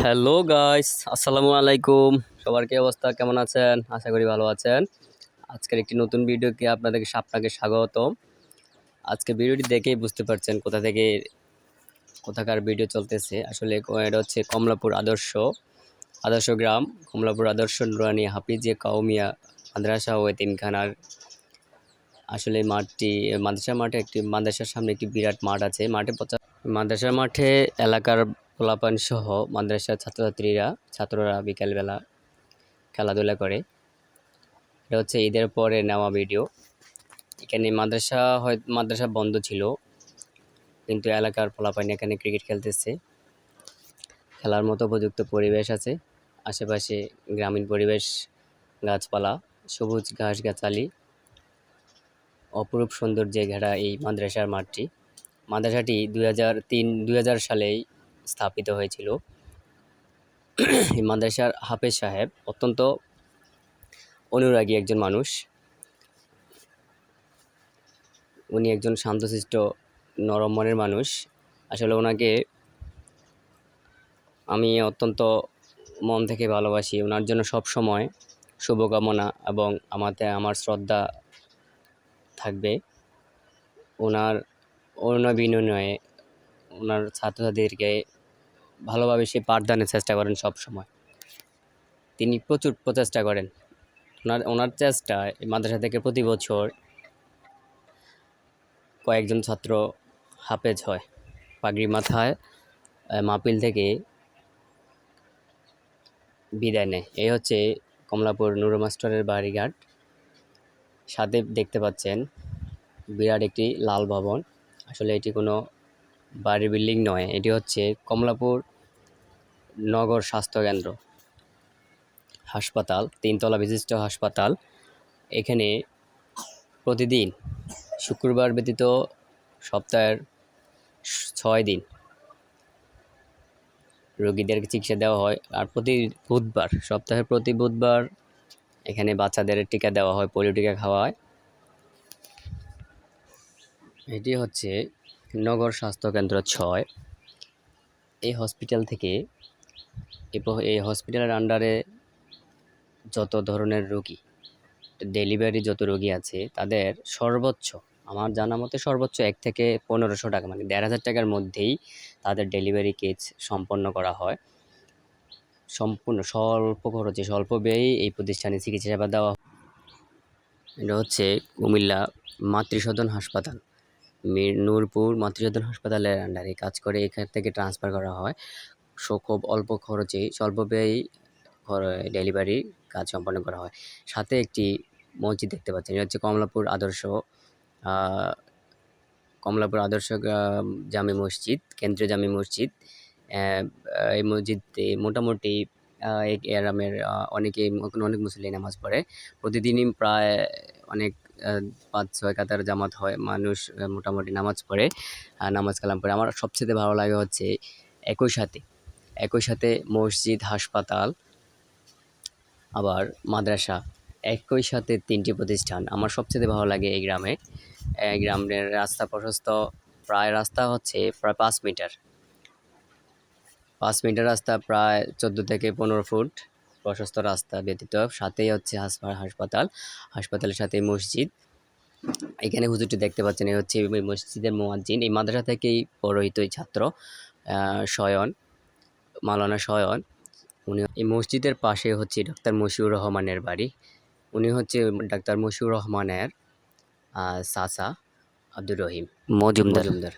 Hello guys আসসালামু আলাইকুম। সবার কি অবস্থা? কেমন আছেন? আশা করি ভালো আছেন। আজকের একটি নতুন ভিডিওকে আপনাদেরকে আপনাকে স্বাগত আজকে ভিডিওটি দেখেই বুঝতে পারছেন কোথা থেকে কোথাকার ভিডিও চলতেছে। আসলে এটা হচ্ছে কমলাপুর আদর্শ আদর্শ গ্রাম, কমলাপুর আদর্শ নুরানি হাফিজিয়া কাউমিয়া মাদ্রাসা ও তিনখানার আসলে মাঠটি মাদ্রাসা মাঠে একটি মাদ্রাসার সামনে একটি বিরাট মাঠ আছে। মাঠে পচা মাদ্রাসার মাঠে এলাকার পোলাপান সহ মাদ্রাসার ছাত্রছাত্রীরা, ছাত্ররা বিকালবেলা খেলাধুলা করে। এটা হচ্ছে ঈদের পরে নেওয়া ভিডিও এখানে মাদ্রাসা হয়, মাদ্রাসা বন্ধ ছিল, কিন্তু এলাকার পোলাপান এখানে ক্রিকেট খেলতেছে। খেলার মতো উপযুক্ত পরিবেশ আছে, আশেপাশে গ্রামীণ পরিবেশ, গাছপালা, সবুজ ঘাস গাছালি অপরূপ সৌন্দর্যে ঘেরা এই মাদ্রাসার মাঠটি। মাদ্রাসাটি দুই হাজার তিন, দুই সালেই স্থাপিত হয়েছিল। মাদ্রাসার হাফেজ সাহেব অত্যন্ত অনুরাগী একজন মানুষ। উনি একজন শান্তশিষ্ট, নরম মনের মানুষ। আসলে ওনাকে আমি অত্যন্ত মন থেকে ভালোবাসি। ওনার জন্য সব সময় শুভকামনা এবং আমাতে আমার শ্রদ্ধা থাকবে। ওনার অন্য বিনিময়ে ওনার ছাত্রছাত্রীদেরকে ভালোভাবে সে পাঠদানের চেষ্টা করেন সব সময়। তিনি প্রচুর প্রচেষ্টা করেন। ওনার ওনার চেষ্টায় মাদ্রাসা থেকে প্রতি বছর কয়েকজন ছাত্র হাফেজ হয়। পাগড়ি মাথায় মাহফিল থেকে বিদায় নেয়। এই হচ্ছে কমলাপুর নুরু মাস্টারের বাড়িঘাট। সাথে দেখতে পাচ্ছেন বিরাট একটি লাল ভবন। আসলে এটি কোনো বাড়ির বিল্ডিং নয়, এটি হচ্ছে কমলাপুর নগর স্বাস্থ্যকেন্দ্র হাসপাতাল, তিনতলা বিশিষ্ট হাসপাতাল। এখানে প্রতিদিন, শুক্রবার ব্যতীত সপ্তাহের ছয় দিন রোগীদেরকে চিকিৎসা দেওয়া হয়। আর প্রতি বুধবার, সপ্তাহের প্রতি বুধবার এখানে বাচ্চাদের টিকা দেওয়া হয়, পোলিও টিকা খাওয়া হয়। এটি হচ্ছে নগর স্বাস্থ্যকেন্দ্র ছয়। এই হসপিটাল থেকে এই হসপিটালের আন্ডারে যত ধরনের রোগী ডেলিভারি যত রোগী আছে, তাদের সর্বোচ্চ, আমার জানা মতে সর্বোচ্চ এক থেকে পনেরোশো টাকা মানে দেড় হাজার টাকার মধ্যেই তাদের ডেলিভারি কেস সম্পন্ন করা হয়। সম্পূর্ণ, স্বল্প খরচে, স্বল্প ব্যয়ে এই প্রতিষ্ঠানে চিকিৎসা সেবা দেওয়া এটা হচ্ছে কুমিল্লা মাতৃসদন হাসপাতাল মীর নূরপুর মাতৃসদন হাসপাতালের আন্ডারে কাজ করে এখান থেকে ট্রান্সফার করা হয়। সো খুব অল্প খরচে স্বল্প ব্যয় ডেলিভারি কাজ সম্পন্ন করা হয়। সাথে একটি মসজিদ দেখতে পাচ্ছেন এটা হচ্ছে কমলাপুর আদর্শ কমলাপুর আদর্শ জামে মসজিদ কেন্দ্রীয় জামে মসজিদ। এই মসজিদে মোটামুটি এই গ্রামের আহ, অনেক মুসলিম নামাজ পড়ে। প্রতিদিনই প্রায় অনেক পাঁচ ছয় কাতার জামাত হয় মানুষ মোটামুটি নামাজ পড়ে নামাজ কালাম পড়ে। আমার সবচেয়ে ভালো লাগে হচ্ছে একই সাথে একই সাথে মসজিদ, হাসপাতাল, আবার মাদ্রাসা, একই সাথে তিনটি প্রতিষ্ঠান। আমার সবচেয়ে ভালো লাগে এই গ্রামে। গ্রামের রাস্তা প্রশস্ত, প্রায় রাস্তা হচ্ছে প্রায় পাঁচ মিটার। পাঁচ মিটার রাস্তা প্রায় চোদ্দ থেকে পনেরো ফুট প্রশস্ত রাস্তা ব্যতীত, সাথেই হচ্ছে হাসপা- হাসপাতাল, হাসপাতালের সাথে মসজিদ। এখানে হুজুরটি দেখতে পাচ্ছেন, এই হচ্ছে মসজিদের মোয়াজ্জিন। এই মাদ্রাসা থেকেই পৌরোহিত ছাত্র শয়ন মালানা শয়ন উনি এই মসজিদের পাশে হচ্ছে ডাক্তার মশিউর রহমানের বাড়ি। উনি হচ্ছে ডাক্তার মশিউর রহমানের সাসা চাচা আব্দুর রহিম। মজুমদার।